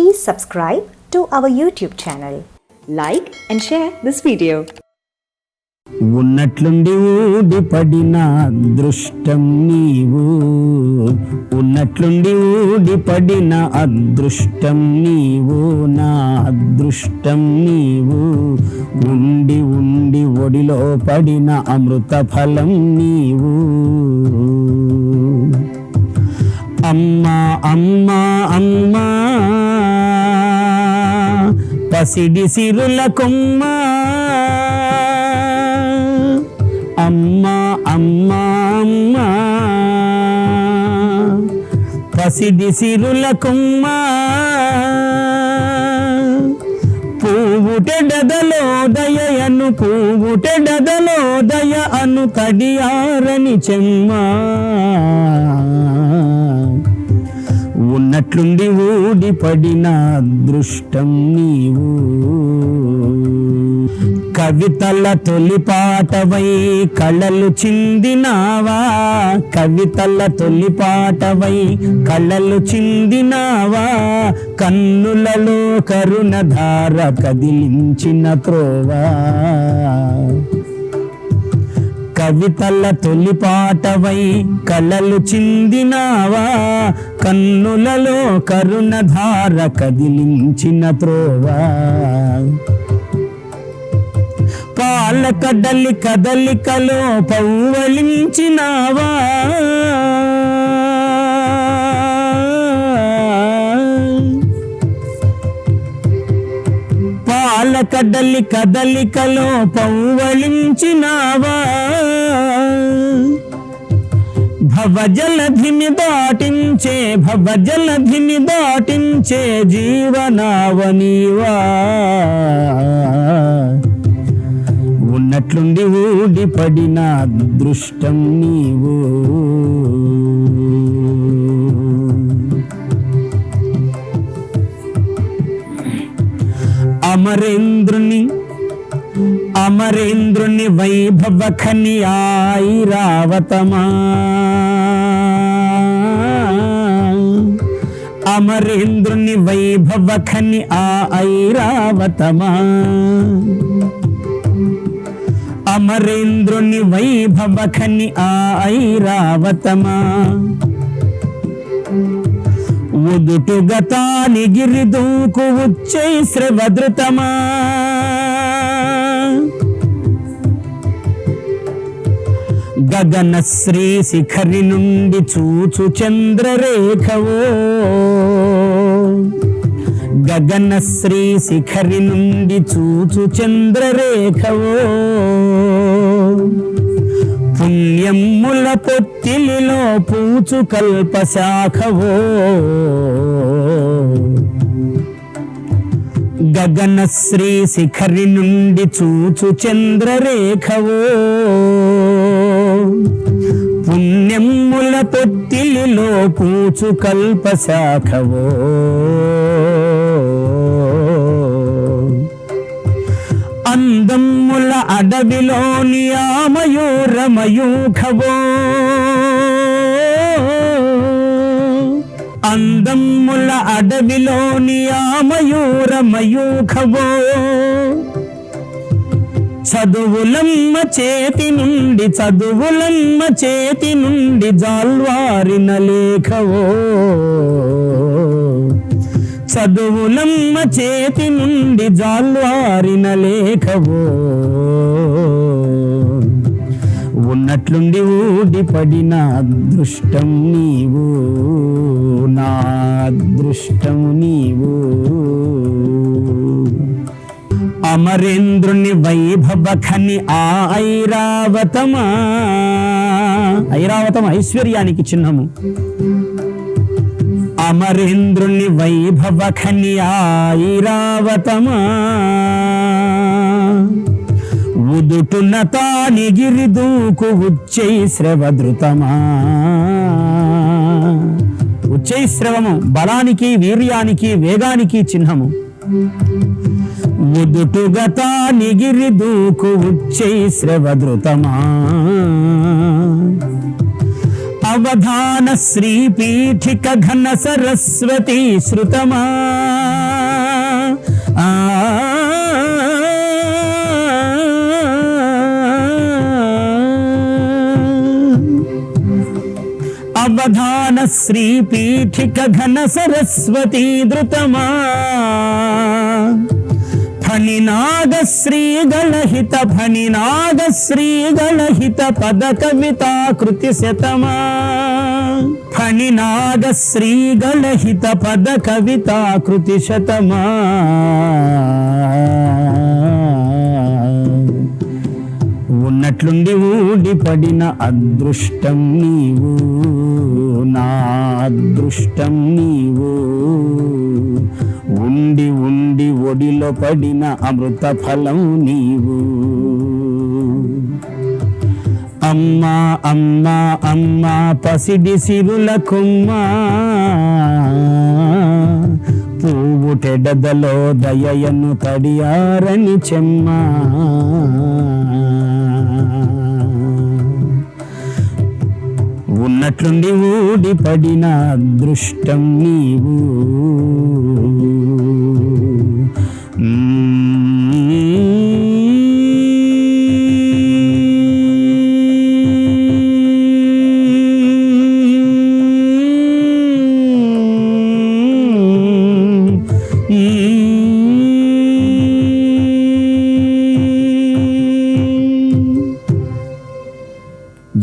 Please subscribe to our YouTube channel. Like and share this video. ఉన్నట్లుండి ఊడిపడిన అదృష్టం నీవు ఉన్నట్లుండి ఊడిపడిన అదృష్టం నీవు నా అదృష్టం నీవు ఉండి ఉండి ఒడిలో పడిన అమృత ఫలం నీవు అమ్మా అమ్మా పసిడి సిరుల కొమ్మా. అమ్మ అమ్మా అమ్మా. పసిడి సిరుల కొమ్మా పువ్వుటెడదలో దయను పువ్వుటెడదలో దయ అను తడియారని చెమ్మా. ఉన్నట్లుండి ఊడిపడిన అదృష్టం నీవు. కవితల తొలి పాటవై కళలు చిందినావా? కవితల తొలి పాటవై కళలు చిందినావా? కన్నులలో కరుణధార కదిలించిన త్రోవా? కవితల తొలి పాటవై కలలు చిందినావా? కన్నులలో కరుణధార కదిలించిన త్రోవా? పాల కడలి కదలికలో పౌవలించినావా? పాల కడలి కదలికలో పౌవలించినావా భవజలధిని దాటించే భవజలధిని దాటించే జీవనావనీవా? ఉన్నట్లుండి ఊడిపడిన అదృష్టం నీవు. అమరేంద్రుని అమరేంద్రుని వైభవ ఖని ఐరావతమా అమరేంద్రుని వైభవ ఖని ఆ ఐరావతమా అమరేంద్రుని వైభవ ఖని ఆ ఐరావతమా ఉదుటుగతాని గిరిదూకు ఉచ్చై శ్రవదృతమా. గగన శ్రీ శిఖరి నుండి చూచు చంద్రరేఖవో. గగన శ్రీ శిఖరి నుండి చూచు చంద్రరేఖవో. పుణ్యముల పొత్తిలిలో పూచు కల్ప శాఖవో. గగన శ్రీ శిఖరి నుండి చూచు చంద్రరేఖవో. పుణ్యముల పొత్తిలిలో పూచు కల్ప అడవిలోని అందమ్ముల అడవిలోని ఆమయూరమయూఖవో అందమ్ముల అడవిలోని ఆమయూరమయూఖవో చదువులమ్మ చేతి నుండి చదువులమ్మ చేతి నుండి జాల్వారిన లేఖవో. చదువులమ్మ చేతి నుండి జాల్వారిన లేఖవో. ఉన్నట్లుండి ఊడిపడిన అదృష్టం నీవు నా అదృష్టం నీవు. అమరేంద్రుని వైభవఖని ఆ ఐరావతమా ఐరావతం ఐశ్వర్యానికి చిహ్నము. అమరేంద్రుని వైభవ ఖని ఉదుటున తాని గిరి దూకు ఉచ్చై శ్రవధృతమా? ఉచ్చై శ్రవము బలానికి వీర్యానికి వేగానికి చిహ్నము. ఉదుటుగతా నిగిరి దూకు ఉచ్చై శ్రవధృతమా? అవధాన శ్రీపీఠిక ఘన సరస్వతి శృతమా ఆ అవధాన శ్రీపీఠిక ఘన సరస్వతి ధృతమా ఫణినాగ శ్రీగళహిత ఫణినాగ శ్రీగళహిత పద కవితాకృతి శతమా ఫణినాగ శ్రీగళహిత పద కవితాకృతి శతమా ఉన్నట్లుండి ఊడిపడిన అదృష్టం నీవు నా అదృష్టం నీవు. ఉండి ఒడిలో పడిన అమృత ఫలం నీవు. అమ్మా అమ్మా అమ్మా పసిడి సిరుల కుమ్మా. పువ్వుటెడదలో దయయను తడియారని చెమ్మా. ఉన్నట్లుండి ఊడిపడిన అదృష్టం నీవు.